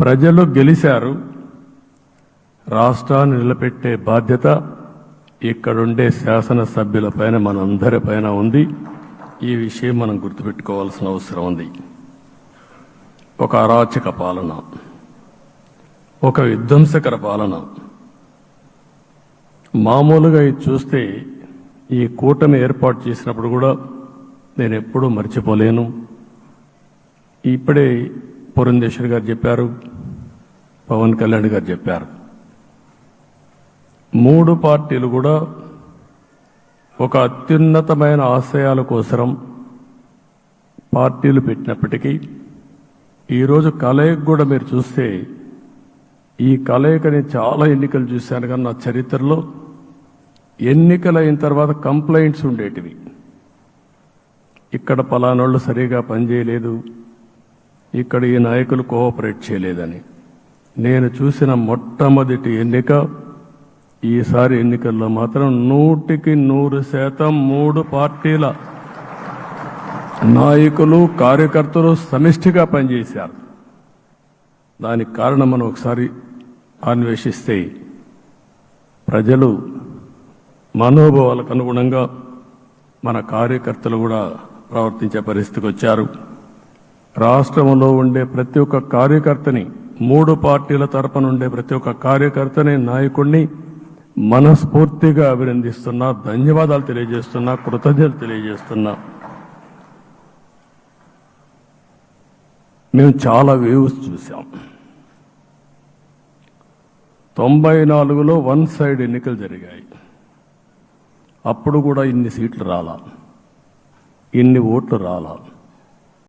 ప్రజలు గెలిచారు రాష్ట్రాన్ని నిలబెట్టే బాధ్యత ఇక్కడుండే శాసనసభ్యులపైన మనందరిపైన ఉంది. ఈ విషయం మనం గుర్తుపెట్టుకోవాల్సిన అవసరం ఉంది. ఒక అరాచక పాలన ఒక విధ్వంసకర పాలన. మామూలుగా ఇది చూస్తే ఈ కూటమి ఏర్పాటు చేసినప్పుడు కూడా నేను ఎప్పుడూ మర్చిపోలేను. ఇప్పుడే పురంధేశ్వర్ గారు చెప్పారు పవన్ కళ్యాణ్ గారు చెప్పారు. మూడు పార్టీలు కూడా ఒక అత్యున్నతమైన ఆశయాల కోసరం పార్టీలు పెట్టినప్పటికీ ఈరోజు కలయిక కూడా మీరు చూస్తే ఈ కలయికని చాలా ఎన్నికలు చూశాను కానీ నా చరిత్రలో ఎన్నికలు అయిన తర్వాత కంప్లైంట్స్ ఉండేటివి. ఇక్కడ పలానోళ్ళు సరిగా పనిచేయలేదు ఇక్కడ ఈ నాయకులు కోఆపరేట్ చేయలేదని. నేను చూసిన మొట్టమొదటి ఎన్నిక ఈసారి ఎన్నికల్లో మాత్రం నూటికి నూరు శాతం మూడు పార్టీల నాయకులు కార్యకర్తలు సమిష్టిగా పనిచేశారు. దానికి కారణం మనం ఒకసారి అన్వేషిస్తే ప్రజలు మనోభావాలకు అనుగుణంగా మన కార్యకర్తలు కూడా ప్రవర్తించే పరిస్థితికి వచ్చారు. రాష్ట్రంలో ఉండే ప్రతి ఒక్క కార్యకర్తని మూడు పార్టీల తరపున ఉండే ప్రతి ఒక్క కార్యకర్తని నాయకుడిని మనస్ఫూర్తిగా అభినందిస్తున్నా ధన్యవాదాలు తెలియజేస్తున్నా కృతజ్ఞతలు తెలియజేస్తున్నా. మేము చాలా వ్యూస్ చూసాం తొంభై నాలుగులో వన్ సైడ్ ఎన్నికలు జరిగాయి. అప్పుడు కూడా ఇన్ని సీట్లు రాలా. ఇన్ని ఓట్లు రాలా.